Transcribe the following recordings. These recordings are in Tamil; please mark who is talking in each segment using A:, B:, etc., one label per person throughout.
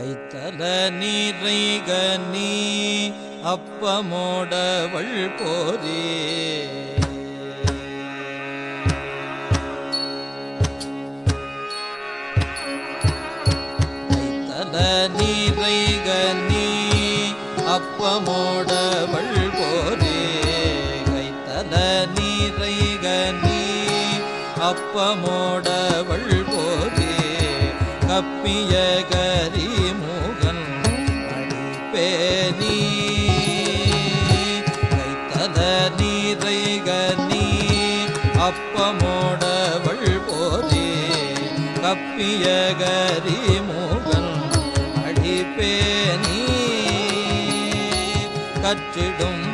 A: கைத்தல நீரைகனி அப்பமோடவள் போரே. கைத்தல நீரைகனி அப்பமோடவள் போரே. கைத்தல நீரைகனி அப்பமோடவள் போரே. கப்பிய கரி பேணி கைத்தல நீரைகனி அப்பமோடவள் போரே கப்பிய கரிமுகன் அடிப்பேனி கற்றிடும்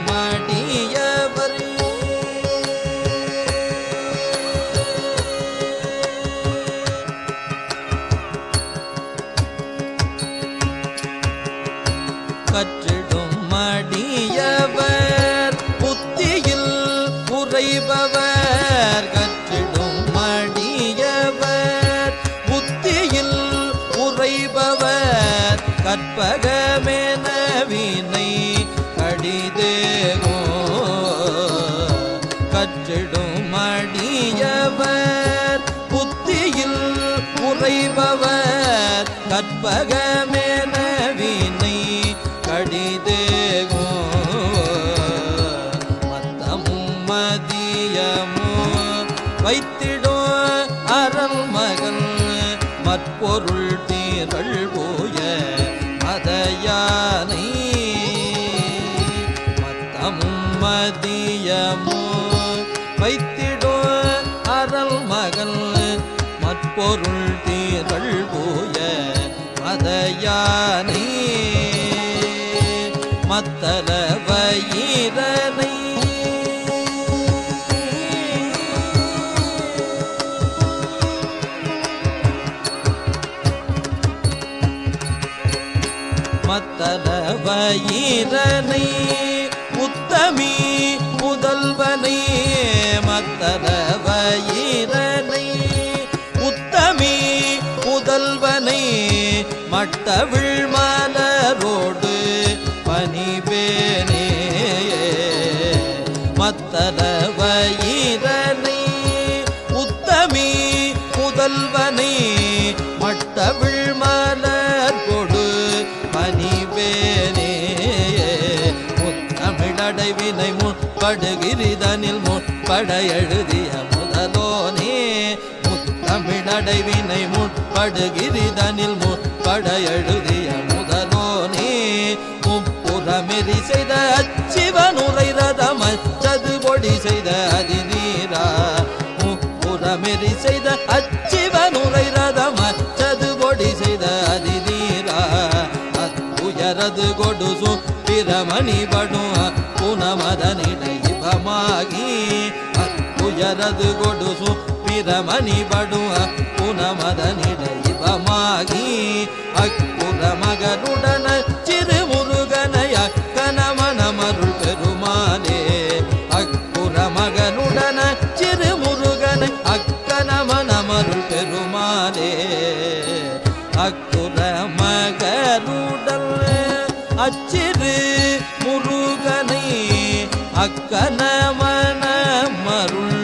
A: கற்றிடும் மடியவர் புத்தியில் உறைபவர். கற்றிடும் மடியவர் புத்தியில் உறைபவர். கற்பகமென வினை கடிதேகோ. கற்றிடும் மடியவர் புத்தியில் உறைபவர். கற்பக வைத்திடோ அறல் மகன் மற்பொருள் தீரள் போய மதையானை. மத்தமும் மதியமோ வைத்திடோ அறல் மகன் மற்பொருள் தீரள் போய மதையானை. மத்தலவையே மத்தல வயிரனை உத்தமி முதல்வனை மத்தல வயிரனை உத்தமி முதல்வனை மட்டவிழ் மலரோடு பணிவேனே. மத்தல வயிரனை உத்தமி முதல்வனை மட்டவிழ் முத்தமிழடைவினை முற்படுகிரிதனில் முற்பட எழுதிய முதலோனே முத்தமிழடைவினை முற்படுகிரிதனில் முற்பட எழுதிய முதலோனே முப்புறமெறி செய்த அச்சிவனுரை ரதம் அச்சது பொடி செய்த அதிநீரா முப்புறமெறி செய்த அச்சிவனுரை ரதம் அச்சது பொடி செய்த அதிநீரா அத்துயரது கொடுசு பிரமணி படும் புனமதனிடைபமாகி உயரது கொடுசு பிரமணி படும் புனமதனிடைபமாகி அக்குர மகனுடன சிறுமுருகனைய கனமனமருள் பெருமானே அக்குர மகனுடன சிறுமுருகனை அக்கனமனமருள் பெருமானே அக்குர மகனுடல் அச்சி அக்கன மன மருள்